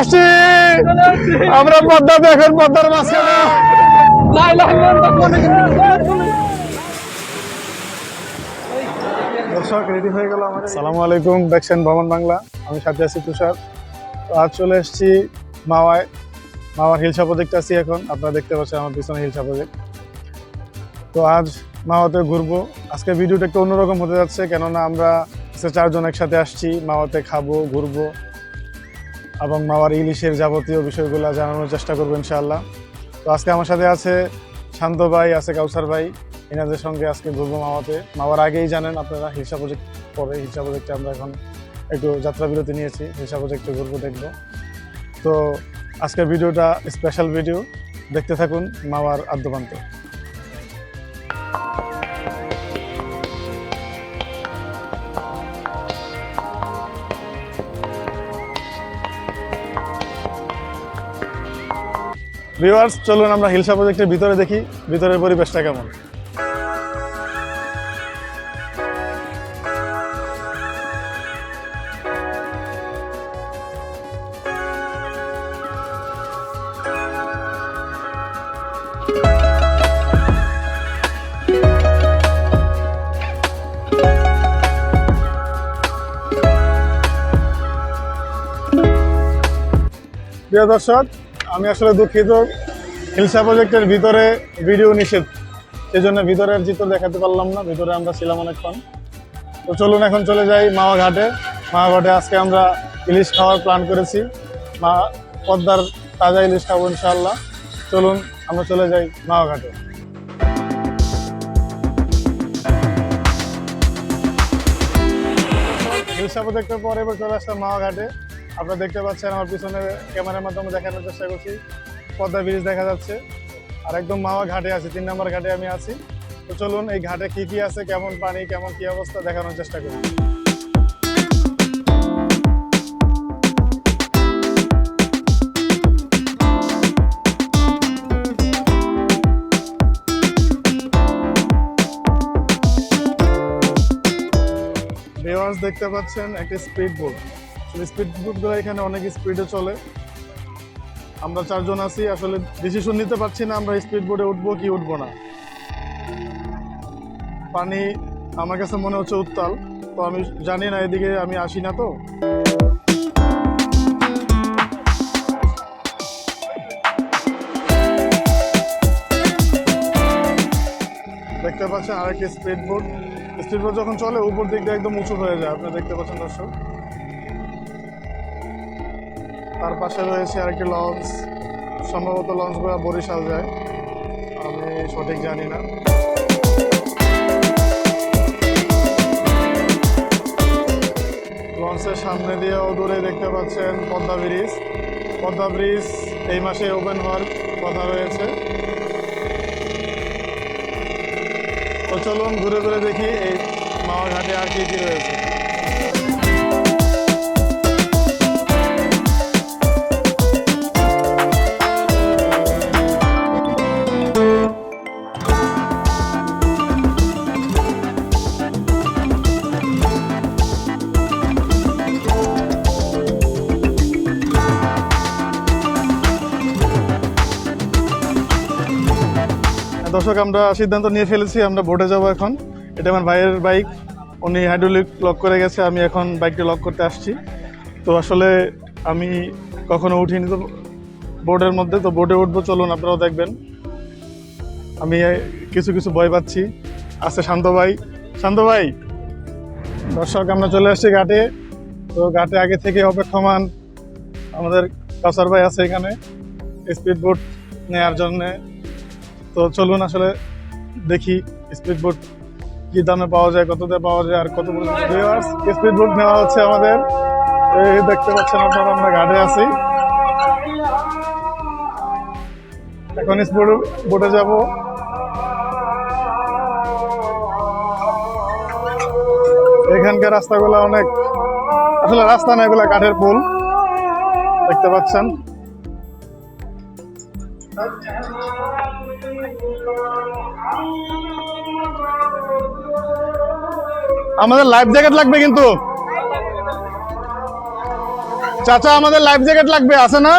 আসছি। আমরা পদ্মা দেখেন পদ্মার মাঝখানে। দর্শক রেডি হয়ে গেল আমাদের। সালামু আলাইকুম দেখছেন ভ্রমণ বাংলা। আমি সাথে আছি তুষার। তো আজ চলে এসেছি মাওয়ায়। মাওয়ার হিলসা প্রজেক্ট আছি এখন। আপনারা দেখতে পাচ্ছেন আমার পিছনে হিলসা প্রজেক্ট তো আজ মাওয়াতে ঘুরবো। আজকে ভিডিওটা একটু অন্যরকম হতে যাচ্ছে কেননা আমরা চারজন একসাথে আসছি। মাওয়াতে খাব ঘুরবো। এবং মাওয়ার ইলিশের যাবতীয় বিষয়গুলো জানানোর চেষ্টা করব ইনশাআল্লাহ। তো আজকে আমার সাথে আছে শান্ত ভাই, আছে কাউসার ভাই। এনাদের সঙ্গে আজকে ঘুরবো মাওয়াতে। মাওয়ার আগেই জানেন আপনারা, হিলসা প্রজেক্ট পরে হিলসা প্রজেক্টে আমরা এখন একটু যাত্রা বিরতি নিয়েছি। হিলসা প্রজেক্টে ঘুরবো, দেখব। তো আজকের ভিডিওটা স্পেশাল ভিডিও দেখতে থাকুন মাওয়ার আদ্যপান্ত। ভিউয়ার্স চলুন আমরা হিলসা প্রজেক্টের ভিতরে দেখি ভিতরের পরিবেশটা কেমন? প্রিয় দর্শক আমি আসলে দুঃখিত। হিলসা প্রজেক্টের ভিতরে ভিডিও নিষেধ। সেই জন্য ভিতরের চিত্র দেখাতে পারলাম না, ভিতরে আমরা ছিলাম অনেকক্ষণ। তো চলুন এখন চলে যাই মাওয়া ঘাটে মাওয়া ঘাটে আজকে আমরা ইলিশ খাওয়ার প্ল্যান করেছি। মা, পদ্মার তাজা ইলিশ খাব ইনশাল্লাহ চলুন আমরা চলে যাই মাওয়া ঘাটে হিলসা প্রজেক্টের পরে এবার চলে আসলাম মাওয়া ঘাটে আপনারা দেখতে পাচ্ছেন আমার পিছনে ক্যামেরার মাধ্যমে দেখানোর চেষ্টা করছি। পদ্মা ব্রিজ দেখা যাচ্ছে। আর একদম মাওয়া ঘাটে আছে, তিন নম্বর ঘাটে আমি আছি। তো চলুন, এই ঘাটে কি কি আছে, কেমন পানি, কেমন কি অবস্থা, দেখানোর চেষ্টা করি। দেখতে পাচ্ছেন একটি স্পিড বোট স্পিড বোটগুলো এখানে অনেক স্পিডে চলে। আমরা চারজন আছি, আসলে ডিসিশন নিতে পারছি না, আমরা স্পিড বোটে উঠবো কি উঠবো না। পানি আমার কাছে মনে হচ্ছে উত্তাল, তো আমি জানি না, এদিকে আমি আসি না তো। দেখতে পাচ্ছেন আরেকটি স্পিড বোট স্পিড বোট যখন চলে, উপর দিক দিয়ে একদম উঁচু হয়ে যায় আপনি দেখতে পাচ্ছেন দর্শক। তার পাশে রয়েছে আরেকটি লঞ্চ। সম্ভবত লঞ্চগুলো বরিশাল যায়। আমি সঠিক জানি না। লঞ্চের সামনে দিয়েও দূরে দেখতে পাচ্ছেন পদ্মা ব্রিজ। পদ্মা ব্রিজ এই মাসে ওপেন হওয়ার কথা রয়েছে। তো চলুন ঘুরে ঘুরে দেখি এই মাওয়া ঘাটে আর কি কি রয়েছে। দর্শক, আমরা সিদ্ধান্ত নিয়ে ফেলেছি, আমরা বোটে যাব এখন। এটা আমার ভাইয়ের বাইক উনি হাইড্রোলিক লক করে গেছে, আমি এখন বাইকটা লক করতে আসছি। তো আসলে আমি কখনো উঠিনি, তো বোর্ডের মধ্যে, তো বোর্ডে উঠবো, চলুন আপনারাও দেখবেন। আমি কিছু কিছু ভয় পাচ্ছি। আছে শান্ত ভাই। শান্ত ভাই! দর্শক, আমরা চলে আসছি ঘাটে। তো ঘাটে আগে থেকে অপেক্ষমান আমাদের কাসার ভাই আছে এখানে। স্পিড বোট নেওয়ার জন্যে। তো চলুন আসলে দেখি স্পিড বোট কি দামে পাওয়া যায় কততে পাওয়া যায় আর কত স্পিড বোট নেওয়া হচ্ছে আমাদের। এই দেখতে পাচ্ছেন আপনারা আমরা ঘাটে আছি। এখন স্পিড বোটে যাব। এখানকার রাস্তাগুলো অনেক আসলে রাস্তা না এগুলো কাঠের পুল। দেখতে পাচ্ছেন। আমাদের লাইফ জ্যাকেট লাগবে কিন্তু। চাচা আমাদের লাইফ জ্যাকেট লাগবে আছে না?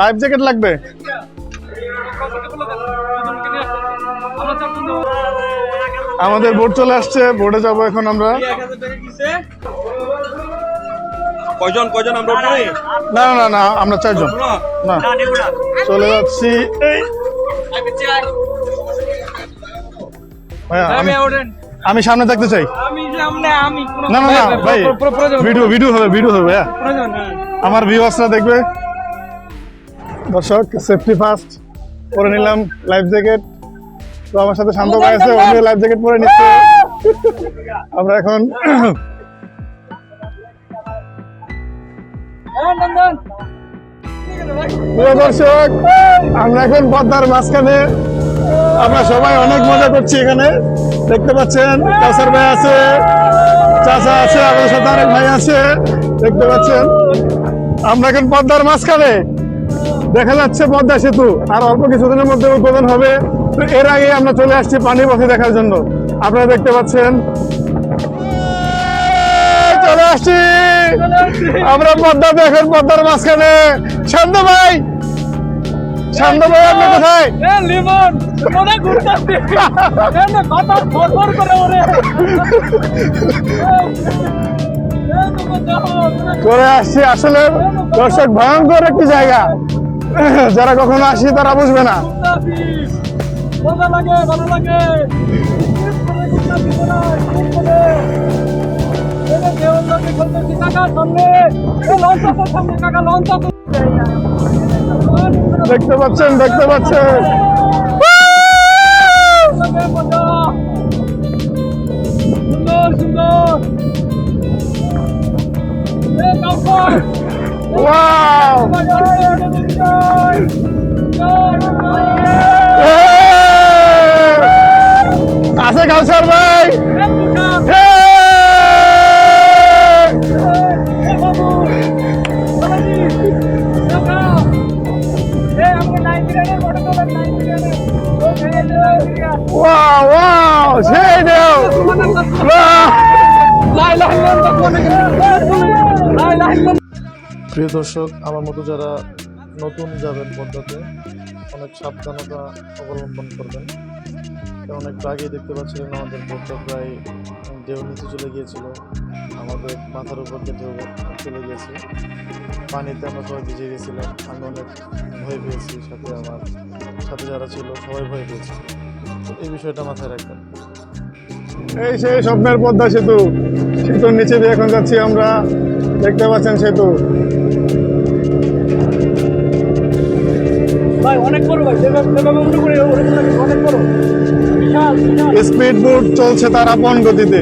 লাইফ জ্যাকেট লাগবে। আমাদের বোট চলে আসছে বোর্ডে যাব এখন আমরা। কয়জন কয়জন আমরা না না না আমরা চারজন। না চলে যাচ্ছি। এই আমি আমি সামনে থাকতে চাই। না না না ভাই ভিডিও ভিডিও হবে ভিডিও হবে হ্যাঁ। আমার ভিউয়ার্সরা দেখবে। দর্শক সেফটি ফার্স্ট পরে নিলাম লাইফ জ্যাকেট তো আমার সাথে শান্ত ভাই আছে উনি লাইফ জ্যাকেট পরে নিচ্ছে। আমরা এখন হ্যাঁ, দর্শক আমরা এখন পদ্মার মাঝখানে আমরা সবাই অনেক মজা করছি এখানে। দেখতে পাচ্ছেন, কাসার ভাই আছে, চাচা আছে, আমাদের সাথে আরেক ভাই আছে। দেখতে পাচ্ছেন, আমরা এখন পদ্মার মাঝখানে। দেখা যাচ্ছে পদ্মা সেতু, আর অল্প কিছুদিনের মধ্যে উদ্বোধন হবে। তো এর আগে আমরা চলে আসছি পানি পথে দেখার জন্য। আপনারা দেখতে পাচ্ছেন। চলে আসছি। আমরা পদ্মাতে এখন পদ্মার মাঝখানে। শান্ত ভাই শান্ত ভাই আপনি কোথায় এ, লিমন, ঘুরতাছে। কথা ফরফর করে ওরে। আসছি আসলে দর্শক ভয়ঙ্কর একটি জায়গা যারা কখনো আসি তারা বুঝবে না। মজা লাগে ভালো লাগে সামনে লঞ্চ আছে সামনে, কাকা লঞ্চ আছে। দেখতে পাচ্ছেন দেখতে পাচ্ছেন। লাগে মজা। সুন্দর প্রিয় দর্শক, আমার মতো যারা নতুন যাবেন পদ্মাতে অনেক সাবধানতা অবলম্বন করবেন। কারণ একটু আগেই দেখতে পাচ্ছিলেন আমাদের বোটটা প্রায় ঢেউ নিচে চলে গিয়েছিল। আমাদের মাথার উপর দিয়ে ঢেউ চলে গিয়েছে। পানিতে আমরা সবাই ভিজে গেছিলাম আমি অনেক ভয় পেয়েছি, সাথে আমার সাথে যারা ছিল সবাই ভয় পেয়েছে। এই বিষয়টা মাথায় রাখবেন। এই সেই স্বপ্নের পদ্মা সেতু, সেতুর নিচে দিয়ে এখন যাচ্ছি আমরা। দেখতে পাচ্ছেন সেতু। স্পিড বোট চলছে তার আপন গতিতে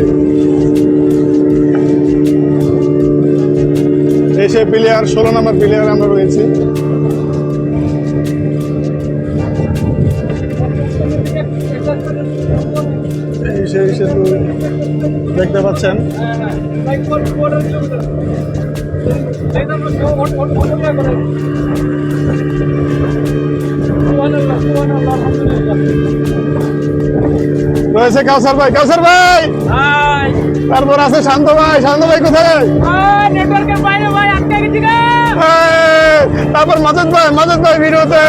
এই সেই প্লেয়ার ষোলো নম্বর প্লেয়ার আমরা রয়েছি দেখতে পাচ্ছেন রয়েছে কাউসার ভাই কাউসার ভাই! তারপর আছে শান্ত ভাই শান্ত ভাই কোথায়? তারপর মাজেদ ভাই মাজেদ ভাই ভিডিওতে।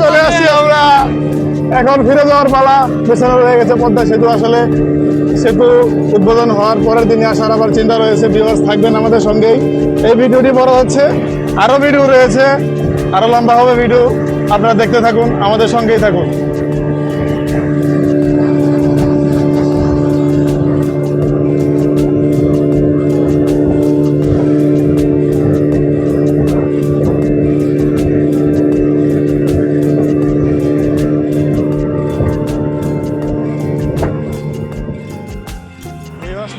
চলে আসছি আমরা। এখন ফিরে যাওয়ার পালা পেছনে রয়ে গেছে পদ্মা সেতু আসলে। সেতু উদ্বোধন হওয়ার পরের দিনে আসার আবার চিন্তা রয়েছে ভিউয়ার্স থাকবেন আমাদের সঙ্গেই। এই ভিডিওটি বড় হচ্ছে আরও ভিডিও রয়েছে। আরও লম্বা হবে ভিডিও। আপনারা দেখতে থাকুন, আমাদের সঙ্গেই থাকুন।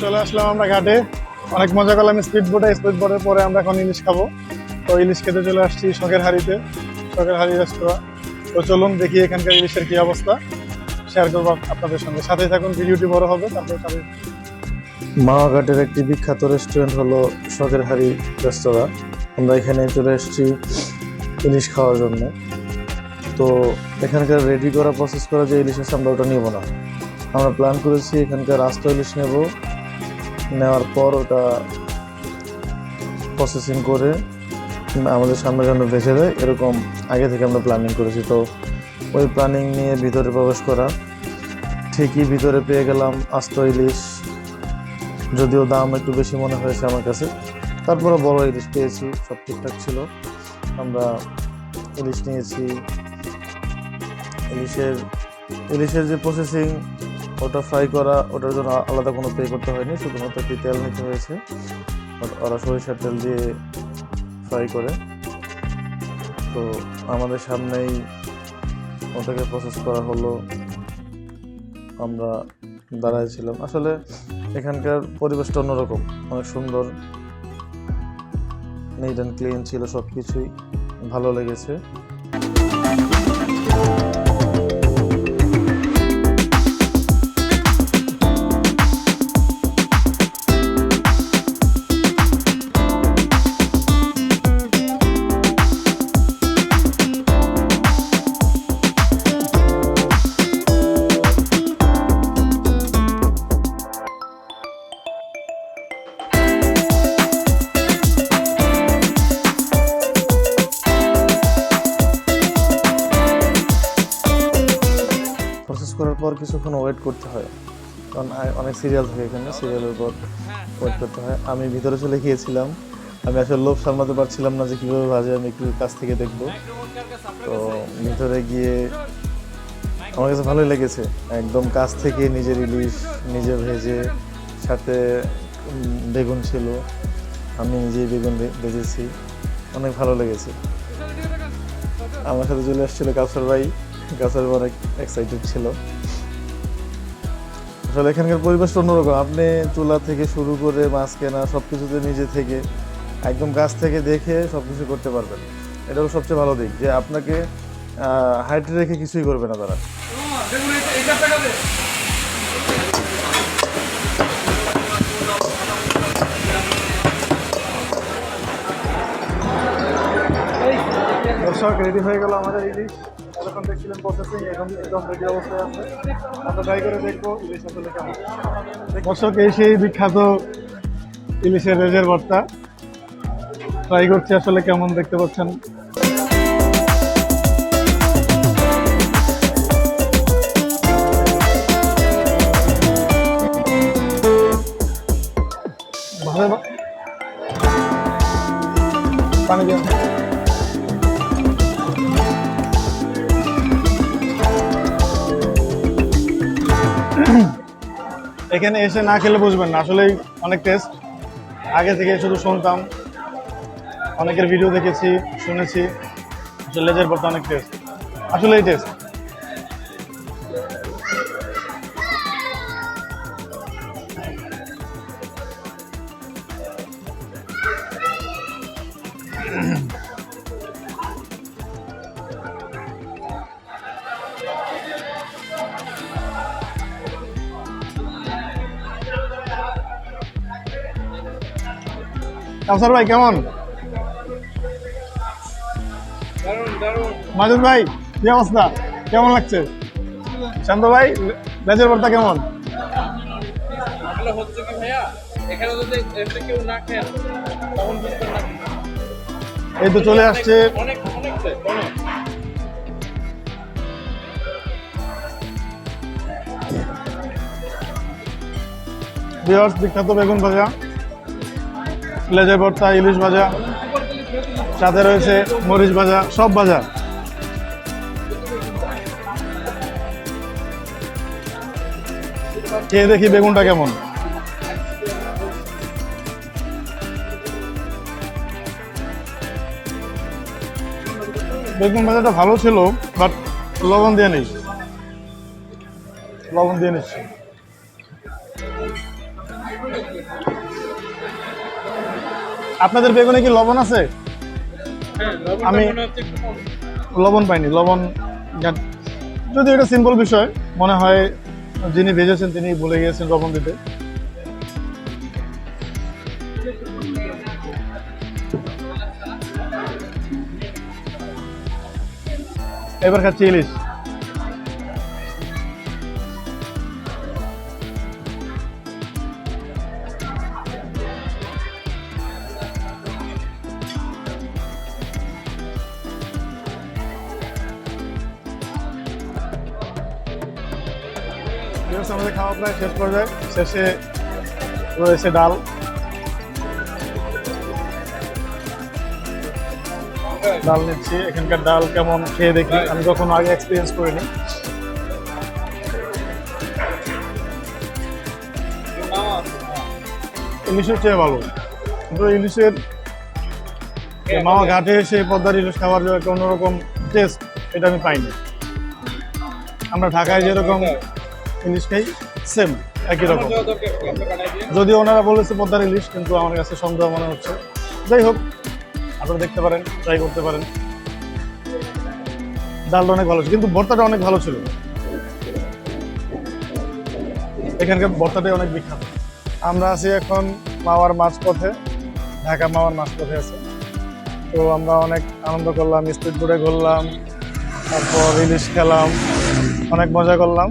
চলে আসলাম আমরা ঘাটে। অনেক মজা করলাম স্পিড বোটে, স্পিড বোটের পরে আমরা এখন ইলিশ খাব। তো ইলিশ খেতে চলে আসছি শখের হাড়িতে, শখের হাড়ি রেস্তোরাঁ তো চলুন দেখি এখানকার ইলিশের কি অবস্থা। শেয়ার করব আপনাদের সঙ্গে। সাথে থাকুন, ভিডিওটি বড় হবে, তারপরে সাথে মাওয়াঘাটের একটি বিখ্যাত রেস্টুরেন্ট হলো শখের হাড়ি রেস্তোরাঁ আমরা এখানে চলে এসেছি ইলিশ খাওয়ার জন্য। তো এখানকার রেডি করা প্রসেস করা যে ইলিশ আছে, আমরা ওটা নেব না। আমরা প্ল্যান করেছি এখানকার আস্ত ইলিশ নেব। নেওয়ার পর ওটা প্রসেসিং করে আমাদের সামনে যেন ভেসে দেয় এরকম আগে থেকে আমরা প্ল্যানিং করেছি। তো ওই প্ল্যানিং নিয়ে ভিতরে প্রবেশ করা, ঠিকই ভিতরে পেয়ে গেলাম আস্ত ইলিশ, যদিও দাম একটু বেশি মনে হয়েছে আমার কাছে। তারপরে বড় ইলিশ পেয়েছি, সব ঠিকঠাক ছিল। আমরা ইলিশ নিয়েছি। ইলিশের ইলিশের যে প্রসেসিং ওটা ফ্রাই করা, ওটার জন্য আলাদা কোনো পে করতে হয়নি, শুধুমাত্র একটি তেল নিতে হয়েছে। ওরা সরিষার তেল দিয়ে ফ্রাই করে। তো আমাদের সামনেই ওটাকে প্রসেস করা হলো। আমরা দাঁড়াইছিলাম আসলে এখানকার পরিবেশটা অন্যরকম। অনেক সুন্দর। নিট অ্যান্ড ক্লিন ছিল সব কিছুই ভালো লেগেছে। পর কিছুক্ষণ ওয়েট করতে হয়। কারণ অনেক সিরিয়াল থাকে এখানে সিরিয়ালের পর ওয়েট করতে হয়। আমি ভিতরে চলে গিয়েছিলাম। আমি আসলে লোভ সামলাতে পারছিলাম না যে কীভাবে ভাজে আমি একটু কাছ থেকে দেখব। তো ভিতরে গিয়ে আমার কাছে ভালোই লেগেছে। একদম কাছ থেকে নিজের ইলিশ নিজে ভেজে, সাথে বেগুন ছিল। আমি নিজেই বেগুন ভেজেছি। অনেক ভালো লেগেছে। আমার সাথে চলে আসছিল কাউসার ভাই। কাউসার অনেক এক্সাইটেড ছিল। আসলে এখানকার পরিবেশটা অন্যরকম আপনি চুলা থেকে শুরু করে মাছ কেনা সব কিছুতে নিজে থেকে একদম গাছ থেকে দেখে সব কিছু করতে পারবেন এটা হলো সবচেয়ে ভালো দিক যে আপনাকে হাইটে রেখে কিছুই করবে না তারা দর্শক রেডি হয়ে গেল আমাদের ইলিশ এতক্ষণ দেখছিলেন প্রসেসিং এখন একদম রেডি অবস্থায় আছে। আমরা ট্রাই করে দেখব, ইলিশ আসলে কেমন। দর্শক, এই সেই বিখ্যাত ইলিশের রেজের ভর্তা ট্রাই করছি আসলে কেমন দেখতে পাচ্ছেন? পানি দিন। এখানে এসে না খেলে বুঝবেন না। আসলেই অনেক টেস্ট আগে থেকে শুধু শুনতাম। অনেকের ভিডিও দেখেছি, শুনেছি। লেজের পরটা অনেক টেস্ট আসলেই টেস্ট কাউসার ভাই, কেমন? মাজুদ ভাই, কি অবস্থা? কেমন লাগছে? শান্ত ভাই, লেজের ভর্তা কেমন? এই তো চলে আসছে। বিখ্যাত বেগুন ভাজা। লেজের ভর্তা, ইলিশ ভাজা, সাথে রয়েছে মরিচ ভাজা, সব ভাজা। খেয়ে দেখি বেগুনটা কেমন। বেগুন ভাজাটা ভালো ছিল, বাট লবণ দিয়ে নেই লবণ দিয়ে নিচ্ছি। আপনাদের বেগুনে কি লবণ আছে? হ্যাঁ আমি-। লবণ পাইনি লবণ যদি এটা সিম্পল বিষয় মনে হয় যিনি ভেজেছেন তিনি ভুলে গিয়েছেন লবণ দিতে। এবার খাচ্ছি ইলিশ। শেষে রয়েছে ডাল ডাল নিচ্ছি। এখানকার ডাল কেমন খেয়ে দেখি। আমি কখনো আগে এক্সপিরিয়েন্স করিনি। ইলিশের চেয়ে ভালো। কিন্তু ইলিশের মামা ঘাটে এসে পদ্মার ইলিশ খাবার যে একটা অন্যরকম টেস্ট এটা আমি পাইনি। আমরা ঢাকায় যেরকম ইলিশ খাই সেম একই রকম। যদি ওনারা বলেছে পদ্মার ইলিশ, কিন্তু আমার কাছে সন্দেহ মনে হচ্ছে। যাই হোক, আপনারা দেখতে পারেন ট্রাই করতে পারেন। ডালটা অনেক ভালো কিন্তু ভর্তাটা অনেক ভালো ছিল। এখানকার ভর্তাটাই অনেক বিখ্যাত। আমরা আছি এখন মাওয়ার মাঝপথে, ঢাকা মাওয়ার মাঝপথে আছে। তো আমরা অনেক আনন্দ করলাম স্পিড বোর্ডে ঘুরলাম, তারপর ইলিশ খেলাম, অনেক মজা করলাম।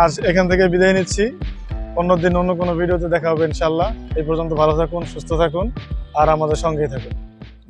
আজ এখান থেকে বিদায় নিচ্ছি। অন্যদিন অন্য কোনো ভিডিওতে দেখা হবে ইনশাল্লাহ এই পর্যন্ত ভালো থাকুন, সুস্থ থাকুন, আর আমাদের সঙ্গেই থাকুন।